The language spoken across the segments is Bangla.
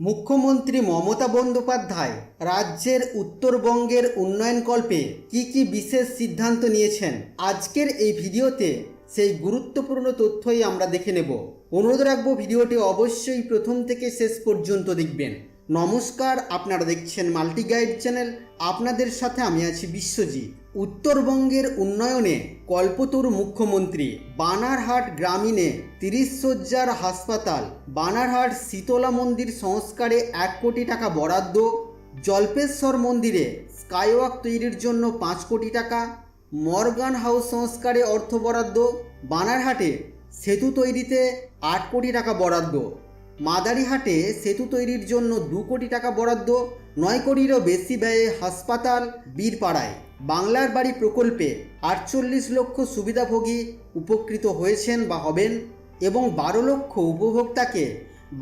মুখ্যমন্ত্রী মমতা বন্দ্যোপাধ্যায় রাজ্যের উত্তরবঙ্গের উন্নয়নকল্পে কি কি বিশেষ সিদ্ধান্ত নিয়েছেন আজকের এই ভিডিওতে সেই গুরুত্বপূর্ণ তথ্যই আমরা দেখে নেব। অনুরোধ রাখব ভিডিওটি অবশ্যই প্রথম থেকে শেষ পর্যন্ত দেখবেন। নমস্কার, আপনারা দেখছেন মাল্টি গাইড চ্যানেল। আপনাদের সাথে আমি আছি বিশ্বজিৎ। উত্তরবঙ্গের উন্নয়নে কল্পতরু মুখ্যমন্ত্রী বানারহাট গ্রামীণে তিরিশ শয্যার হাসপাতাল। বানারহাট শীতলা মন্দির সংস্কারে এক কোটি টাকা বরাদ্দ। জল্পেশ্বর মন্দিরে স্কাইওয়াক তৈরির জন্য পাঁচ কোটি টাকা। মর্গান হাউস সংস্কারে অর্থ বরাদ্দ। বানারহাটে সেতু তৈরিতে আট কোটি টাকা বরাদ্দ। মাদারিহাটে সেতু তৈরির জন্য দু কোটি টাকা বরাদ্দ, নয় কোটিরও বেশি ব্যয়ে হাসপাতাল, বীরপাড়ায়। বাংলার বাড়ি প্রকল্পে আটচল্লিশ লক্ষ সুবিধাভোগী উপকৃত হয়েছেন বা হবেন এবং বারো লক্ষ উপভোক্তাকে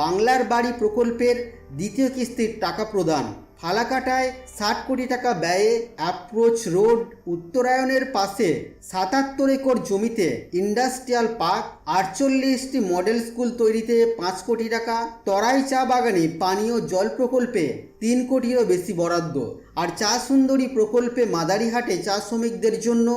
বাংলার বাড়ি প্রকল্পের দ্বিতীয় কিস্তির টাকা প্রদান। ফালাকাটায় ষাট কোটি টাকা ব্যয়ে অ্যাপ্রোচ রোড উত্তরায়ণের পাশে সাতাত্তর একর জমিতে ইন্ডাস্ট্রিয়াল পার্ক, আটচল্লিশটি মডেল স্কুল তৈরিতে পাঁচ কোটি টাকা, তরাই চা বাগানে পানীয় জল প্রকল্পে তিন কোটিরও বেশি বরাদ্দ। আর চা সুন্দরী প্রকল্পে মাদারিহাটে চা শ্রমিকদের জন্য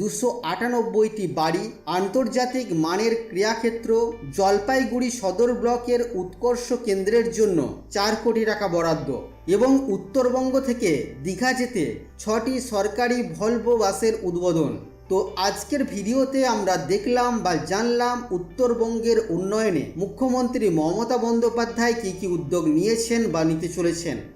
দুশো আটানব্বইটি বাড়ি, আন্তর্জাতিক মানের ক্রীড়াক্ষেত্র জলপাইগুড়ি সদর ব্লকের উৎকর্ষ কেন্দ্রের জন্য চার কোটি টাকা বরাদ্দ। এবং উত্তরবঙ্গ থেকে দীঘা যেতে ছটি সরকারি ভলভো বাসের উদ্বোধন। তো আজকের ভিডিওতে আমরা দেখলাম বা জানলাম উত্তরবঙ্গের উন্নয়নে মুখ্যমন্ত্রী মমতা বন্দ্যোপাধ্যায় কী কী উদ্যোগ নিয়েছেন বা নিতে চলেছেন।